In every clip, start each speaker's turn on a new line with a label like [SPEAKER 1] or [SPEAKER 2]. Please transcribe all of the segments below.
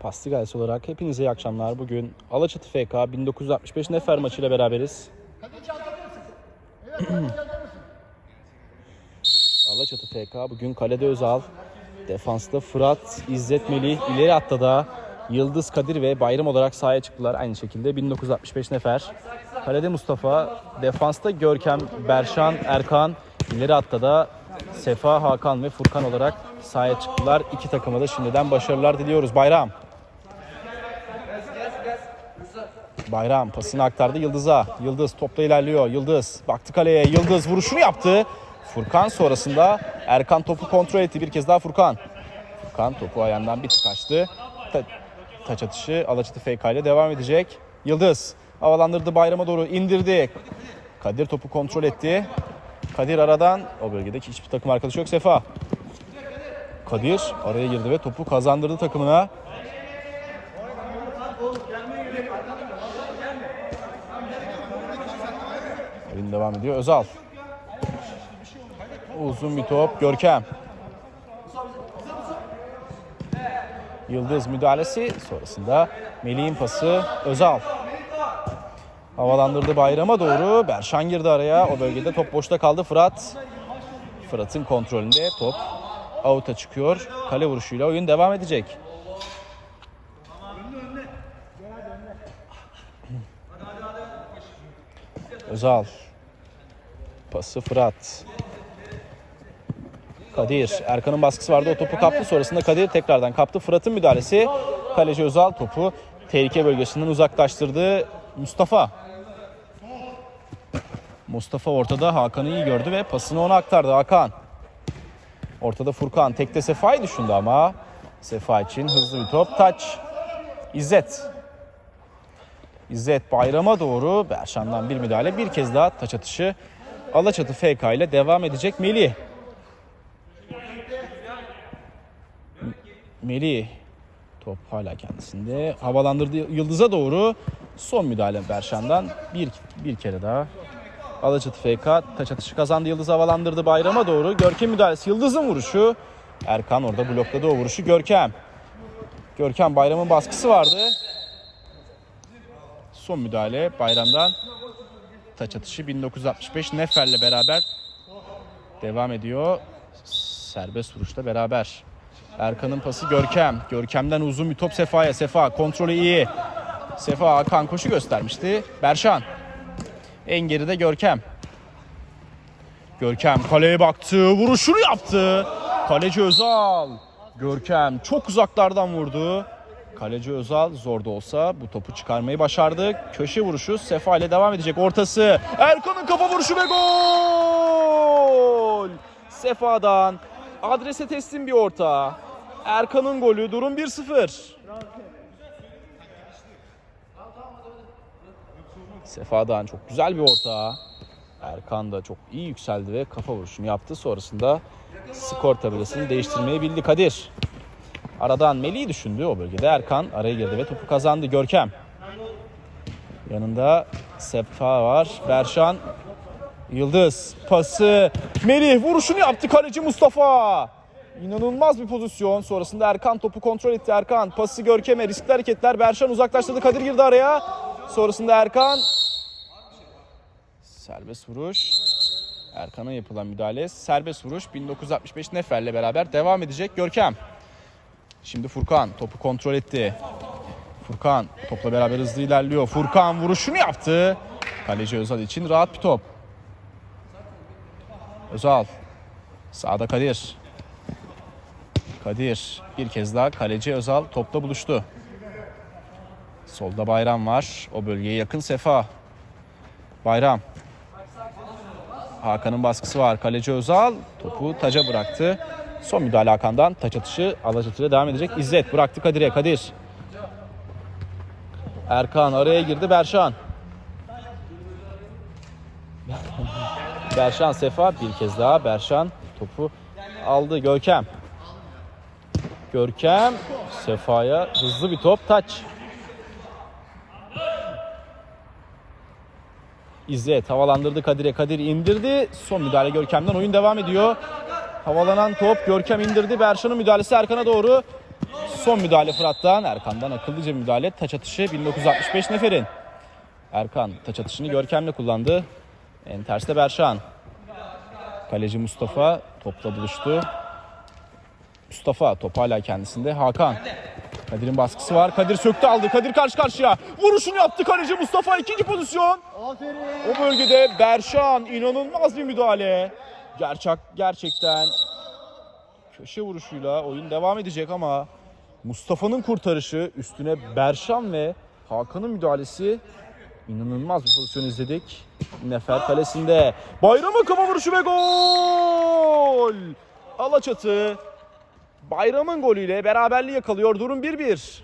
[SPEAKER 1] Pastigals olarak hepinize iyi akşamlar. Bugün Alaçatı FK 1965 Nefer maçıyla beraberiz. Alaçatı FK bugün kalede Özal, defansta Fırat, İzzet Melih, ileri hatta da Yıldız Kadir ve Bayram olarak sahaya çıktılar. Aynı şekilde 1965 Nefer. Kalede Mustafa, defansta Görkem, Berşan, Erkan, ileri hatta da Sefa, Hakan ve Furkan olarak sahaya çıktılar. İki takıma da şimdiden başarılar diliyoruz. Bayram. Bayram pasını aktardı Yıldız'a. Yıldız topla ilerliyor. Yıldız baktı kaleye. Yıldız vuruşunu yaptı. Furkan sonrasında Erkan topu kontrol etti. Bir kez daha Furkan. Furkan topu ayağından bir tık açtı. Ta- taç atışı Alaçatı FK ile devam edecek. Yıldız havalandırdı bayrama doğru indirdi. Kadir topu kontrol etti. Kadir aradan o bölgedeki hiçbir takım arkadaşı yok Sefa. Kadir araya girdi ve topu kazandırdı takımına. Oyun devam ediyor. Özal. Uzun bir top. Görkem. Yıldız müdahalesi sonrasında Melih'in pası Özal. Havalandırdı bayrama doğru. Berşan girdi araya. O bölgede top boşta kaldı. Fırat. Fırat'ın kontrolünde top out'a çıkıyor. Kale vuruşuyla oyun devam edecek. Özal. Pası Fırat. Kadir. Erkan'ın baskısı vardı. O topu kaptı. Sonrasında Kadir tekrardan kaptı. Fırat'ın müdahalesi. Kaleci Özal topu tehlike bölgesinden uzaklaştırdı. Mustafa. Mustafa ortada Hakan'ı iyi gördü ve pasını ona aktardı. Hakan. Ortada Furkan. Tekte Sefa'yı düşündü ama Sefa için hızlı bir top. Taç. İzzet. İzzet Bayram'a doğru Berşan'dan bir müdahale. Bir kez daha taç atışı Alaçatı FK ile devam edecek Melih. Melih top hala kendisinde. Havalandırdı Yıldız'a doğru. Son müdahale Berşan'dan bir, bir kere daha. Alaçatı FK taç atışı kazandı. Yıldız havalandırdı Bayram'a doğru. Görkem müdahalesi. Yıldız'ın vuruşu. Erkan orada blokladı o vuruşu. Görkem. Görkem Bayram'ın baskısı vardı. Son müdahale Bayram'dan. Taç atışı 1965 Nefer'le beraber devam ediyor. Serbest vuruşla beraber. Erkan'ın pası Görkem. Görkem'den uzun bir top Sefa'ya. Sefa kontrolü iyi. Sefa Hakan koşu göstermişti. Berşan. En geride Görkem. Görkem kaleye baktı. Vuruşunu yaptı. Kaleci Özal. Görkem çok uzaklardan vurdu. Kaleci Özal zor da olsa bu topu çıkarmayı başardı. Köşe vuruşu Sefa ile devam edecek. Ortası Erkan'ın kafa vuruşu ve gol! Sefa'dan adrese teslim bir orta. Erkan'ın golü durum 1-0. Sefa'dan çok güzel bir orta. Erkan da çok iyi yükseldi ve kafa vuruşunu yaptı. Sonrasında skor tabelasını değiştirmeyi bildi Kadir. Aradan Melih'i düşündü o bölgede. Erkan araya girdi ve topu kazandı. Görkem. Yanında Sefa var. Berşan. Yıldız. Pası. Melih vuruşunu yaptı kaleci Mustafa. İnanılmaz bir pozisyon. Sonrasında Erkan topu kontrol etti. Erkan pası Görkem'e riskli hareketler. Berşan uzaklaştırdı. Kadir girdi araya. Sonrasında Erkan. Serbest vuruş. Erkan'a yapılan müdahale. Serbest vuruş 1965 Nefer'le beraber devam edecek. Görkem. Şimdi Furkan topu kontrol etti. Furkan topla beraber hızlı ilerliyor. Furkan vuruşunu yaptı. Kaleci Özal için rahat bir top. Özal. Sağda Kadir. Kadir bir kez daha kaleci Özal topla buluştu. Solda Bayram var. O bölgeye yakın Sefa. Bayram. Hakan'ın baskısı var. Kaleci Özal topu taca bıraktı. Son müdahale Hakan'dan taç atışı Alaçatı'ya devam edecek. İzzet bıraktı Kadir'e. Kadir. Erkan araya girdi Berşan. Berşan Sefa bir kez daha Berşan topu aldı Görkem. Görkem Sefa'ya hızlı bir top taç. İzzet havalandırdı Kadir'e. Kadir indirdi. Son müdahale Görkem'den oyun devam ediyor. Havalanan top Görkem indirdi. Berşan'ın müdahalesi Erkan'a doğru. Son müdahale Fırat'tan. Erkan'dan akıllıca müdahale. Taç atışı 1965 Nefer'in. Erkan taç atışını Görkem'le kullandı. En terste Berşan. Kaleci Mustafa topla buluştu. Mustafa top hala kendisinde. Hakan. Kadir'in baskısı var. Kadir söktü aldı. Kadir karşı karşıya. Vuruşunu yaptı kaleci Mustafa. ikinci pozisyon. O bölgede Berşan inanılmaz bir müdahale. Gerçek gerçekten köşe vuruşuyla oyun devam edecek ama Mustafa'nın kurtarışı üstüne Berşan ve Hakan'ın müdahalesi inanılmaz bir pozisyon izledik. Nefer kalesinde Bayram'ın kafa vuruşu ve gol! Alaçatı Bayram'ın golüyle beraberliği yakalıyor. Durum 1-1.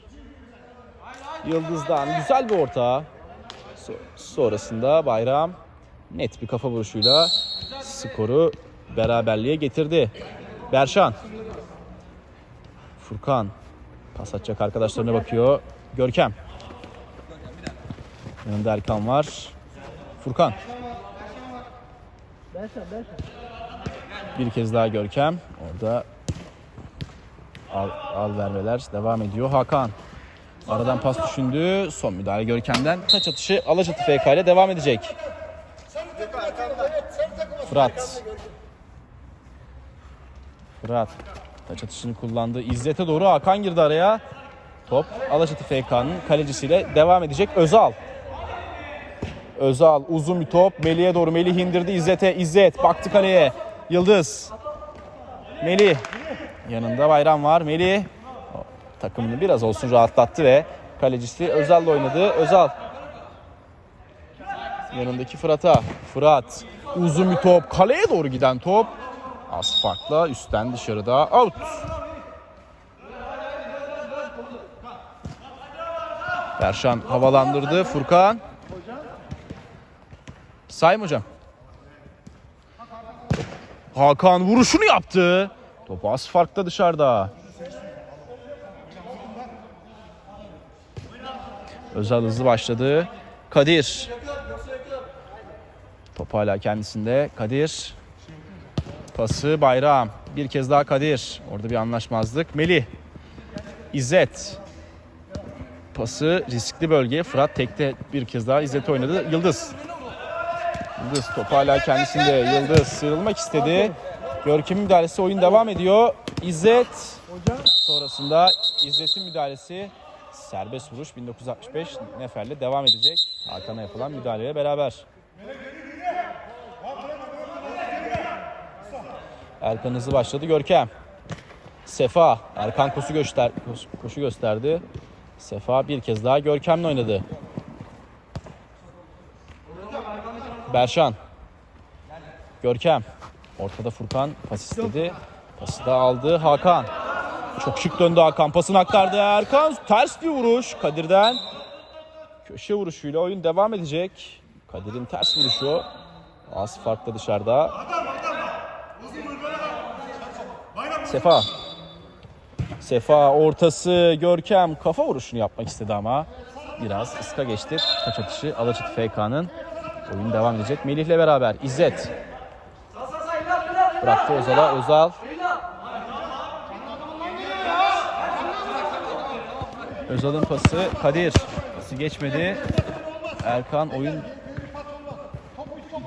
[SPEAKER 1] Yıldız'dan güzel bir orta. So- Sonrasında Bayram net bir kafa vuruşuyla skoru beraberliğe getirdi. Berşan. Furkan. Pas atacak arkadaşlarına bakıyor. Görkem. Yanında Erkan var. Furkan. Bir kez daha Görkem. Orada al, al vermeler devam ediyor. Hakan. Aradan pas düşündü. Son müdahale Görkem'den. Taç atışı Alaçatı FK ile devam edecek. Fırat. Fırat. Taç atışını kullandı. İzzet'e doğru Hakan girdi araya. Top Alaçatı FK'nın kalecisiyle devam edecek. Özal. Özal uzun bir top. Melih'e doğru. Melih indirdi İzzet'e. İzzet baktı kaleye. Yıldız. Melih. Yanında Bayram var. Melih takımını biraz olsun rahatlattı ve kalecisi Özal'la oynadı. Özal. Yanındaki Fırat'a. Fırat. Uzun bir top. Kaleye doğru giden top. Az farkla üstten dışarıda out. Berşan havalandırdı. Furkan. Sayın hocam. Hakan vuruşunu yaptı. Top az farkla dışarıda. Özel hızlı başladı. Kadir. Top hala kendisinde. Kadir. Pası Bayram. Bir kez daha Kadir. Orada bir anlaşmazlık. Melih. İzzet. Pası riskli bölge. Fırat tekte bir kez daha İzzet oynadı. Yıldız. Yıldız top hala kendisinde. Yıldız sıyrılmak istedi. Görkem'in müdahalesi oyun devam ediyor. İzzet. Sonrasında İzzet'in müdahalesi serbest vuruş 1965 Nefer'le devam edecek. Hakan'a yapılan müdahaleye beraber. Erkan hızlı başladı. Görkem. Sefa. Erkan koşu, göster koşu- gösterdi. Sefa bir kez daha Görkem'le oynadı. Berşan. Görkem. Ortada Furkan pas istedi. Pası da aldı Hakan. Çok şık döndü Hakan. Pasını aktardı Erkan. Ters bir vuruş Kadir'den. Köşe vuruşuyla oyun devam edecek. Kadir'in ters vuruşu. Az farklı dışarıda. Sefa. Sefa ortası Görkem kafa vuruşunu yapmak istedi ama biraz ıska geçti. Taç atışı Alaçatı FK'nın oyun devam edecek. Melih'le beraber İzzet. Bıraktı Özal'a. Özal. Özal'ın pası Kadir. Pası geçmedi. Erkan oyun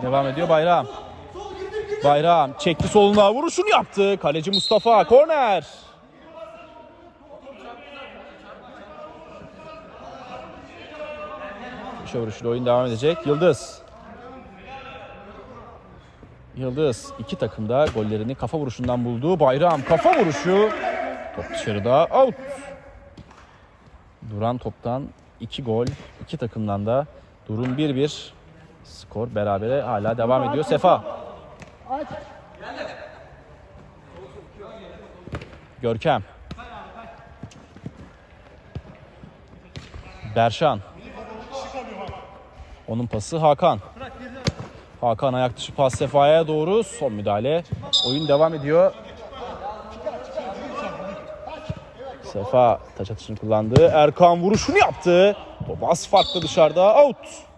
[SPEAKER 1] devam ediyor Bayram. Bayram çekti soluna vuruşunu yaptı. Kaleci Mustafa korner. Köşe vuruşuyla oyun devam edecek. Yıldız. Yıldız iki takımda gollerini kafa vuruşundan buldu. Bayram kafa vuruşu. Top dışarıda out. Duran toptan iki gol. iki takımdan da durum 1-1. Skor berabere hala devam ediyor. Sefa. Görkem. Berşan. Onun pası Hakan. Hakan ayak dışı pas Sefa'ya doğru son müdahale. Oyun devam ediyor. Sefa taç atışını kullandı. Erkan vuruşunu yaptı. Top az farklı dışarıda. Out.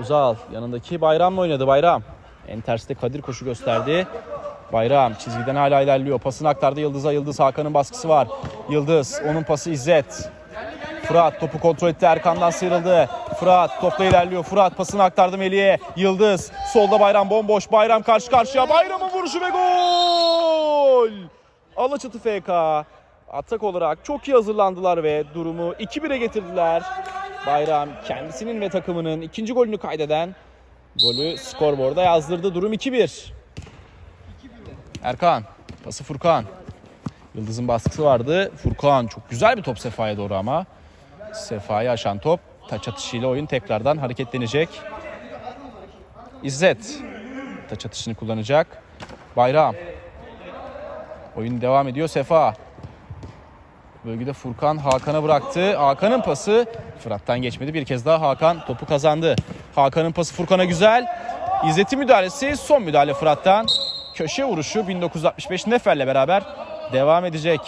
[SPEAKER 1] Özal yanındaki Bayram'la oynadı Bayram. En terste Kadir koşu gösterdi. Bayram çizgiden hala ilerliyor. Pasını aktardı Yıldız'a. Yıldız Hakan'ın baskısı var. Yıldız onun pası İzzet. Fırat topu kontrol etti. Erkan'dan sıyrıldı. Fırat topla ilerliyor. Fırat pasını aktardı Melih'e. Yıldız. Solda Bayram bomboş. Bayram karşı karşıya. Bayram'ın vuruşu ve gol! Alaçatı FK atak olarak çok iyi hazırlandılar ve durumu 2-1'e getirdiler. Bayram kendisinin ve takımının ikinci golünü kaydeden golü skorboarda yazdırdı. Durum 2-1. Erkan, pası Furkan. Yıldız'ın baskısı vardı. Furkan çok güzel bir top Sefa'ya doğru ama. Sefa'yı aşan top. Taç atışıyla oyun tekrardan hareketlenecek. İzzet taç atışını kullanacak. Bayram. Oyun devam ediyor. Sefa. Bölgede Furkan Hakan'a bıraktı. Hakan'ın pası Fırat'tan geçmedi. Bir kez daha Hakan topu kazandı. Hakan'ın pası Furkan'a güzel. İzzet'in müdahalesi son müdahale Fırat'tan. Köşe vuruşu 1965 Nefer'le beraber devam edecek.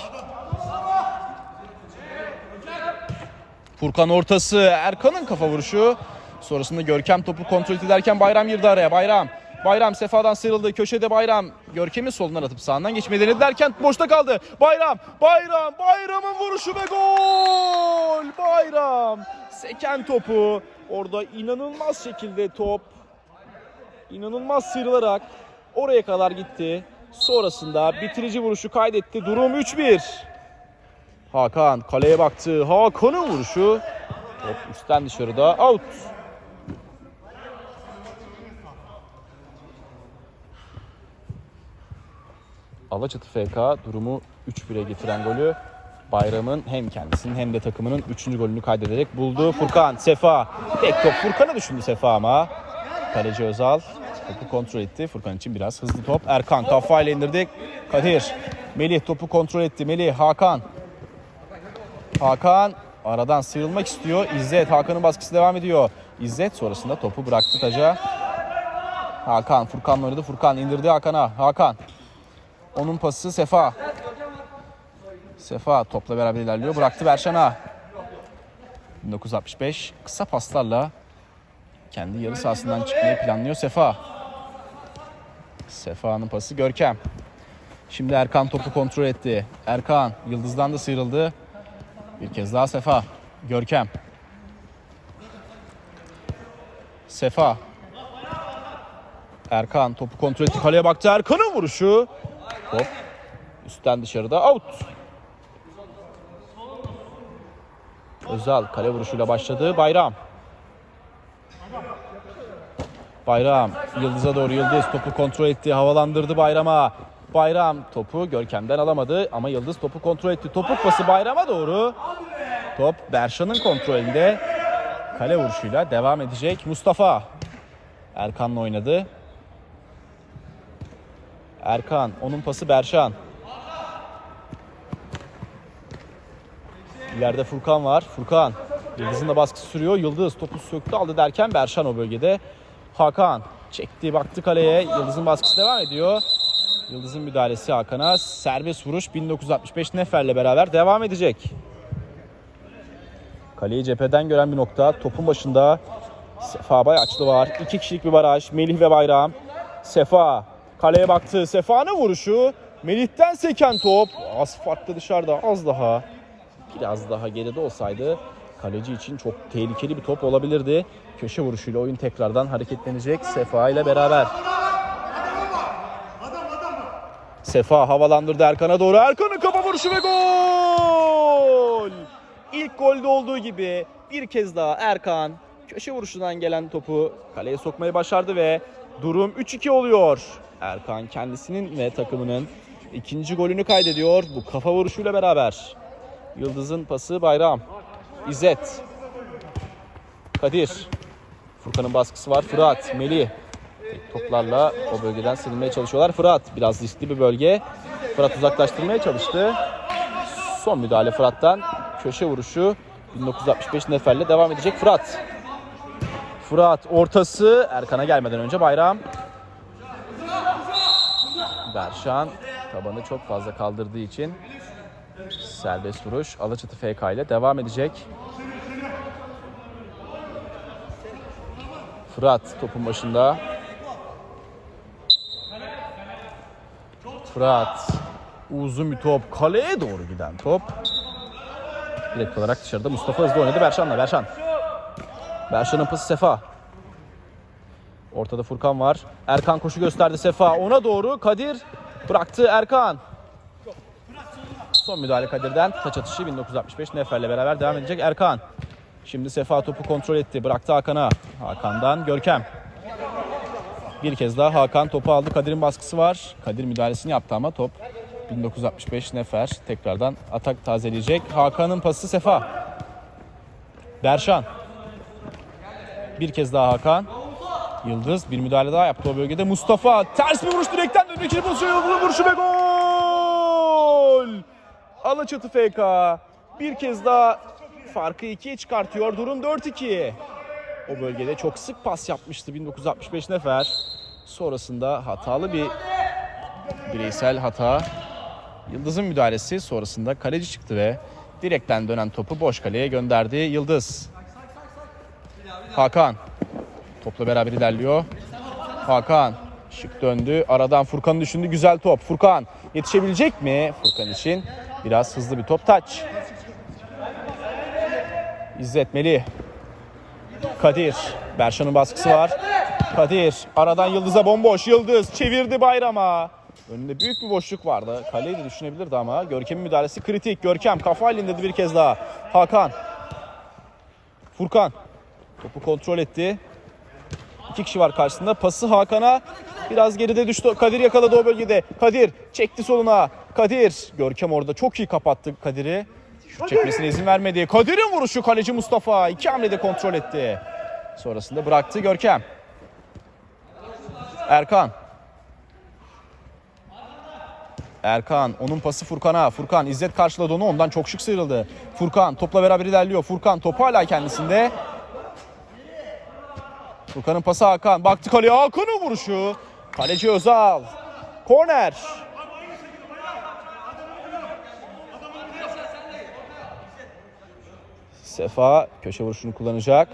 [SPEAKER 1] Furkan ortası Erkan'ın kafa vuruşu. Sonrasında Görkem topu kontrol ederken Bayram girdi araya. Bayram. Bayram Sefa'dan sıyrıldı. Köşede Bayram. Görkem'i solundan atıp sağından geçmeyi denedi derken boşta kaldı. Bayram. Bayram. Bayram'ın vuruşu ve gol. Bayram. Seken topu. Orada inanılmaz şekilde top. inanılmaz sıyrılarak oraya kadar gitti. Sonrasında bitirici vuruşu kaydetti. Durum 3-1. Hakan kaleye baktı. Hakan'ın vuruşu. Top üstten dışarıda out. Alaçatı FK durumu 3-1'e getiren golü Bayram'ın hem kendisinin hem de takımının 3. golünü kaydederek buldu. Furkan, Sefa. Tek top Furkan'a düşündü Sefa ama. Kaleci Özal topu kontrol etti. Furkan için biraz hızlı top. Erkan kafayla indirdik. Kadir. Melih topu kontrol etti. Melih, Hakan. Hakan aradan sıyrılmak istiyor. İzzet Hakan'ın baskısı devam ediyor. İzzet sonrasında topu bıraktı taca. Hakan Furkan'la oynadı. Furkan indirdi Hakan'a. Hakan. Onun pası Sefa. Sefa topla beraber ilerliyor. Bıraktı Berşan'a. 1965 kısa paslarla kendi yarı sahasından çıkmayı planlıyor Sefa. Sefa'nın pası Görkem. Şimdi Erkan topu kontrol etti. Erkan Yıldız'dan da sıyrıldı. Bir kez daha Sefa. Görkem. Sefa. Erkan topu kontrol etti. Kaleye baktı. Erkan'ın vuruşu. Top üstten dışarıda out. Özal kale vuruşuyla başladı. Bayram. Bayram Yıldız'a doğru Yıldız topu kontrol etti. Havalandırdı Bayram'a. Bayram topu Görkem'den alamadı ama Yıldız topu kontrol etti. Topuk pası Bayram'a doğru. Top Berşan'ın kontrolünde. Kale vuruşuyla devam edecek. Mustafa Erkan'la oynadı. Erkan, onun pası Berşan. İleride Furkan var. Furkan, Yıldız'ın da baskısı sürüyor. Yıldız topu söktü aldı derken Berşan o bölgede. Hakan çekti baktı kaleye. Yıldız'ın baskısı devam ediyor. Yıldız'ın müdahalesi Hakan'a. Serbest vuruş 1965 Nefer'le beraber devam edecek. Kaleyi cepheden gören bir nokta. Topun başında Sefa Bayağaçlı var. İki kişilik bir baraj. Melih ve Bayram. Sefa kaleye baktı. Sefa'nın vuruşu. Melih'ten seken top. Az farklı dışarıda az daha. Biraz daha geride olsaydı kaleci için çok tehlikeli bir top olabilirdi. Köşe vuruşuyla oyun tekrardan hareketlenecek Sefa ile beraber. Sefa havalandırdı Erkan'a doğru. Erkan'ın kafa vuruşu ve gol! İlk golde olduğu gibi bir kez daha Erkan köşe vuruşundan gelen topu kaleye sokmayı başardı ve durum 3-2 oluyor. Erkan kendisinin ve takımının ikinci golünü kaydediyor bu kafa vuruşuyla beraber. Yıldız'ın pası Bayram. İzzet. Kadir. Furkan'ın baskısı var. Fırat, Melih. Toplarla o bölgeden silinmeye çalışıyorlar. Fırat biraz riskli bir bölge. Fırat uzaklaştırmaya çalıştı. Son müdahale Fırat'tan. Köşe vuruşu 1965 Nefer'le devam edecek Fırat. Fırat ortası Erkan'a gelmeden önce Bayram. Berşan tabanı çok fazla kaldırdığı için serbest vuruş Alaçatı FK ile devam edecek. Fırat topun başında. Fırat. Uzun bir top. Kaleye doğru giden top. Direkt olarak dışarıda Mustafa hızlı oynadı Berşan'la. Berşan. Berşan'ın pası Sefa. Ortada Furkan var. Erkan koşu gösterdi Sefa. Ona doğru Kadir bıraktı Erkan. Son müdahale Kadir'den. Taç atışı 1965 Nefer'le beraber devam edecek Erkan. Şimdi Sefa topu kontrol etti. Bıraktı Hakan'a. Hakan'dan Görkem. Bir kez daha Hakan topu aldı. Kadir'in baskısı var. Kadir müdahalesini yaptı ama top 1965 Nefer tekrardan atak tazeleyecek. Hakan'ın pası Sefa. Berşan. Bir kez daha Hakan. Yıldız bir müdahale daha yaptı o bölgede. Mustafa ters bir vuruş direkten döndü. İkili pozisyon vuruşu ve gol! Alaçatı FK bir kez daha farkı 2'ye çıkartıyor. Durum 4-2. O bölgede çok sık pas yapmıştı 1965 Nefer. Sonrasında hatalı bir bireysel hata. Yıldız'ın müdahalesi sonrasında kaleci çıktı ve direkten dönen topu boş kaleye gönderdi Yıldız. Hakan topla beraber ilerliyor. Hakan şık döndü. Aradan Furkan'ı düşündü. Güzel top. Furkan yetişebilecek mi? Furkan için biraz hızlı bir top. Taç. İzzet Melih. Kadir. Berşan'ın baskısı var. Kadir. Aradan Yıldız'a bomboş. Yıldız çevirdi bayrama. Önünde büyük bir boşluk vardı. Kaleyi de düşünebilirdi ama Görkem'in müdahalesi kritik. Görkem kafa indirdi bir kez daha. Hakan. Furkan. Topu kontrol etti. İki kişi var karşısında. Pası Hakan'a biraz geride düştü. Kadir yakaladı o bölgede. Kadir çekti soluna. Kadir. Görkem orada çok iyi kapattı Kadir'i. Şut çekmesine izin vermedi. Kadir'in vuruşu kaleci Mustafa. iki hamlede kontrol etti. Sonrasında bıraktı Görkem. Erkan. Erkan onun pası Furkan'a. Furkan İzzet karşıladı onu ondan çok şık sıyrıldı. Furkan topla beraber ilerliyor. Furkan topu hala kendisinde. Furkan'ın pası Hakan. Baktı kaleye Hakan'ın vuruşu. Kaleci Özal. Korner. Sefa köşe vuruşunu kullanacak.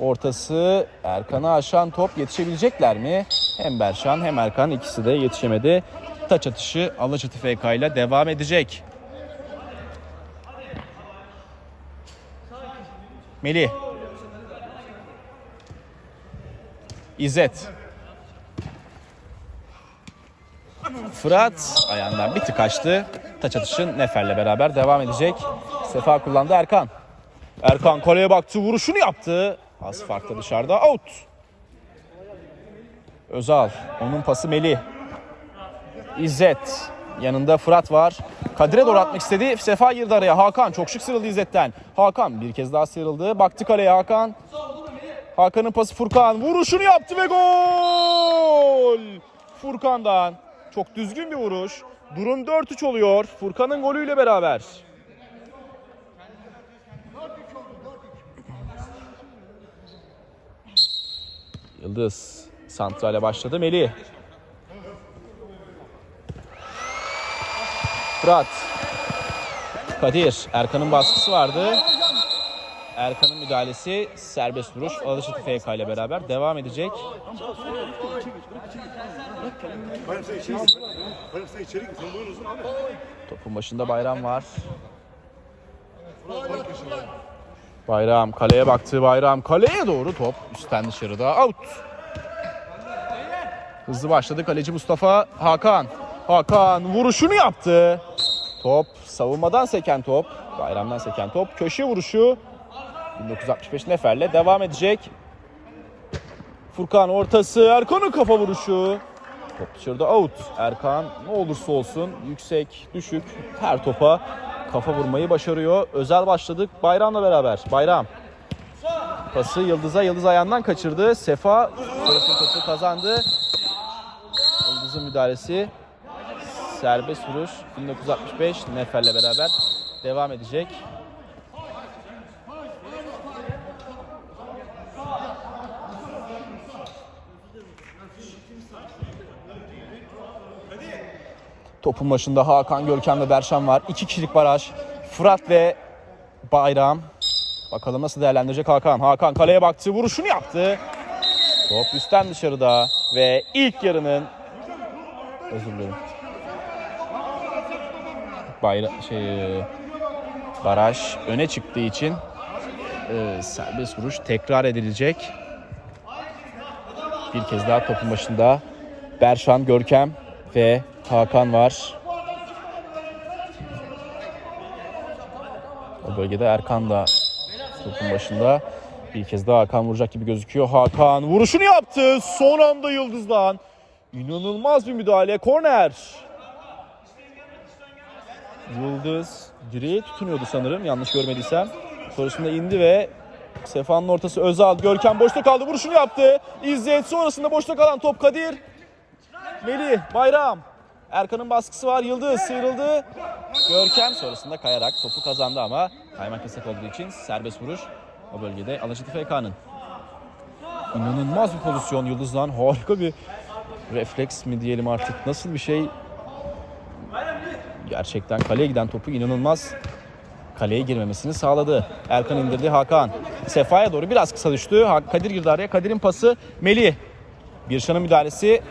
[SPEAKER 1] Ortası Erkan'ı aşan top yetişebilecekler mi? Hem Berşan hem Erkan ikisi de yetişemedi. Taç atışı Alaçatı FK ile devam edecek. Melih. İzzet. Fırat ayağından bir tık açtı. Taç atışı Nefer'le beraber devam edecek. Sefa kullandı Erkan. Erkan kaleye baktı vuruşunu yaptı. Az farklı dışarıda out. Özal onun pası Melih. İzzet yanında Fırat var. Kadir'e doğru atmak istedi. Sefa girdi araya. Hakan çok şık sıyrıldı İzzet'ten. Hakan bir kez daha sıyrıldı. Baktı kaleye Hakan. Hakan'ın pası Furkan. Vuruşunu yaptı ve gol! Furkan'dan. Çok düzgün bir vuruş. Durum 4-3 oluyor. Furkan'ın golüyle beraber. Yıldız santrale başladı. Melih. Fırat. Kadir. Erkan'ın baskısı vardı. Erkan'ın müdahalesi serbest vuruş. Alışık FK ile beraber devam edecek. Topun başında Bayram var. Bayram kaleye baktı Bayram. Kaleye doğru top üstten dışarıda out. Hızlı başladı kaleci Mustafa Hakan. Hakan vuruşunu yaptı. Top savunmadan seken top. Bayramdan seken top. Köşe vuruşu. 1965 Nefer'le devam edecek. Furkan ortası. Erkan'ın kafa vuruşu. Top dışarıda out. Erkan ne olursa olsun yüksek, düşük her topa kafa vurmayı başarıyor. Özel başladık Bayram'la beraber. Bayram. Pası Yıldız'a. Yıldız ayağından kaçırdı. Sefa topu kazandı. Yıldız'ın müdahalesi. Serbest vuruş. 1965 Nefer'le beraber devam edecek. Topun başında Hakan Görkem ve Berşan var. İki kişilik baraj. Fırat ve Bayram. Bakalım nasıl değerlendirecek Hakan. Hakan kaleye baktı. Vuruşunu yaptı. Top üstten dışarıda. Ve ilk yarının özür dilerim. bayra şey, baraj öne çıktığı için e, serbest vuruş tekrar edilecek. Bir kez daha topun başında Berşan, Görkem ve Hakan var. O bölgede Erkan da topun başında. Bir kez daha Hakan vuracak gibi gözüküyor. Hakan vuruşunu yaptı. Son anda Yıldız'dan. İnanılmaz bir müdahale. Korner. Yıldız direğe tutunuyordu sanırım yanlış görmediysem. Sonrasında indi ve Sefa'nın ortası Özal. Görkem boşta kaldı. Vuruşunu yaptı. İzzet sonrasında boşta kalan top Kadir. Melih Bayram. Erkan'ın baskısı var. Yıldız sıyrıldı. Görkem sonrasında kayarak topu kazandı ama kaymak yasak olduğu için serbest vuruş o bölgede Alaçatı FK'nın. İnanılmaz bir pozisyon Yıldız'dan. Harika bir refleks mi diyelim artık. Nasıl bir şey gerçekten kaleye giden topu inanılmaz kaleye girmemesini sağladı. Erkan indirdi Hakan. Sefa'ya doğru biraz kısa düştü. Kadir girdi araya. Kadir'in pası Melih. Birşan'ın müdahalesi.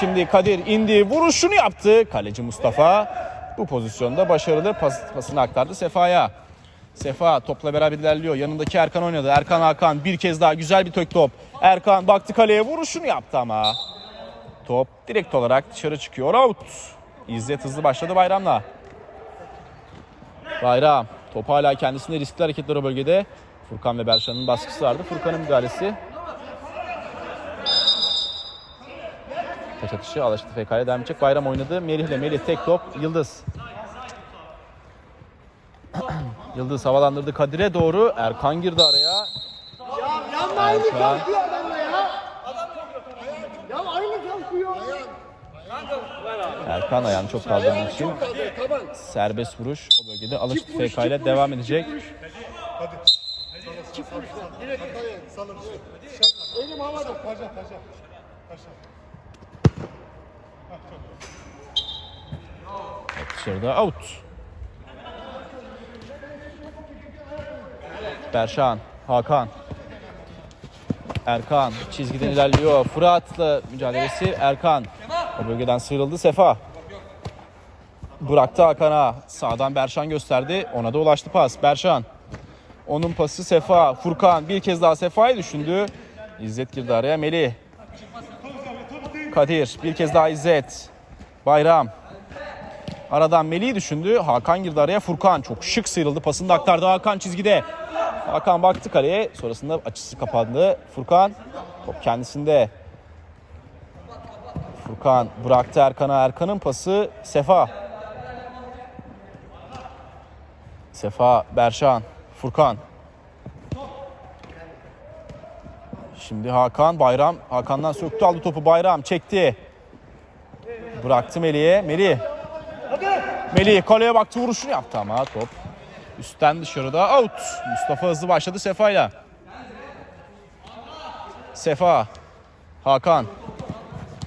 [SPEAKER 1] Şimdi Kadir indi. Vuruşunu yaptı. Kaleci Mustafa bu pozisyonda başarılı pas, pasını aktardı Sefa'ya. Sefa topla beraber ilerliyor. Yanındaki Erkan oynadı. Erkan Hakan bir kez daha güzel bir tök top. Erkan baktı kaleye vuruşunu yaptı ama. Top direkt olarak dışarı çıkıyor. Out. İzzet hızlı başladı Bayram'la. Bayram. Top hala kendisinde riskli hareketler o bölgede. Furkan ve Berşan'ın baskısı vardı. Furkan'ın müdahalesi. Taç atışı Alaştı FK'ya devam edecek. Bayram oynadı. Melih ile Melih tek top. Yıldız. Yıldız havalandırdı Kadir'e doğru. Erkan girdi araya.
[SPEAKER 2] Yanma aynı kalkıyor adamla ya. Ya aynı kalkıyor.
[SPEAKER 1] Erkan ayağını çok kaldırdığı için serbest vuruş o bölgede Alaştı FK ile devam edecek.
[SPEAKER 2] Direkt kafaya salır. Elim havada.
[SPEAKER 3] Paşa paşa. Paşa.
[SPEAKER 1] Dışarıda out. Berşan, Hakan. Erkan çizgiden ilerliyor. Fırat'la mücadelesi Erkan. O bölgeden sıyrıldı Sefa. Bıraktı Hakan'a. Sağdan Berşan gösterdi. Ona da ulaştı pas. Berşan. Onun pası Sefa. Furkan bir kez daha Sefa'yı düşündü. İzzet girdi araya. Melih. Kadir. Bir kez daha İzzet. Bayram. Aradan Melih'i düşündü. Hakan girdi araya. Furkan çok şık sıyrıldı. Pasını da aktardı. Hakan çizgide. Hakan baktı kaleye. Sonrasında açısı kapandı. Furkan top kendisinde. Furkan bıraktı Erkan'a. Erkan'ın pası Sefa. Sefa, Berşan, Furkan. Şimdi Hakan, Bayram. Hakan'dan söktü aldı topu. Bayram çekti. Bıraktı Melih'e. Melih Melih kaleye baktı vuruşunu yaptı ama top üstten dışarıda out. Mustafa hızlı başladı Sefa'yla. Sefa. Hakan.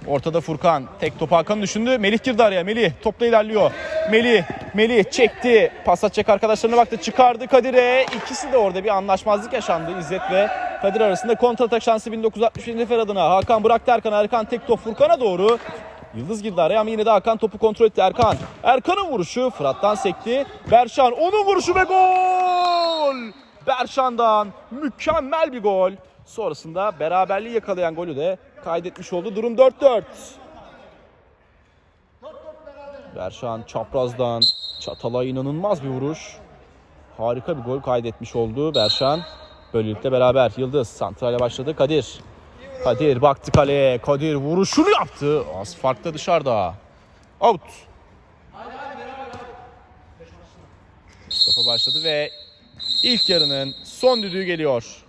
[SPEAKER 1] Ortada Furkan. Tek top Hakan düşündü. Melih girdi araya. Melih topla ilerliyor. Melih. Melih çekti. Pas atacak arkadaşlarına baktı. Çıkardı Kadir'e. İkisi de orada bir anlaşmazlık yaşandı. İzzet ve Kadir arasında kontratak şansı 1961 Nefer adına. Hakan bıraktı Erkan'a. Erkan tek top Furkan'a doğru. Yıldız girdi araya ama yine de Hakan topu kontrol etti. Erkan. Erkan'ın vuruşu Fırat'tan sekti. Berşan onun vuruşu ve gol! Berşan'dan mükemmel bir gol. Sonrasında beraberliği yakalayan golü de kaydetmiş oldu. Durum 4-4. Berşan çaprazdan çatala inanılmaz bir vuruş. Harika bir gol kaydetmiş oldu Berşan. Böylelikle beraber Yıldız santrale başladı. Kadir. Kadir baktı kaleye. Kadir vuruşunu yaptı. Az farklı dışarıda. Out. Mustafa başladı ve ilk yarının son düdüğü geliyor.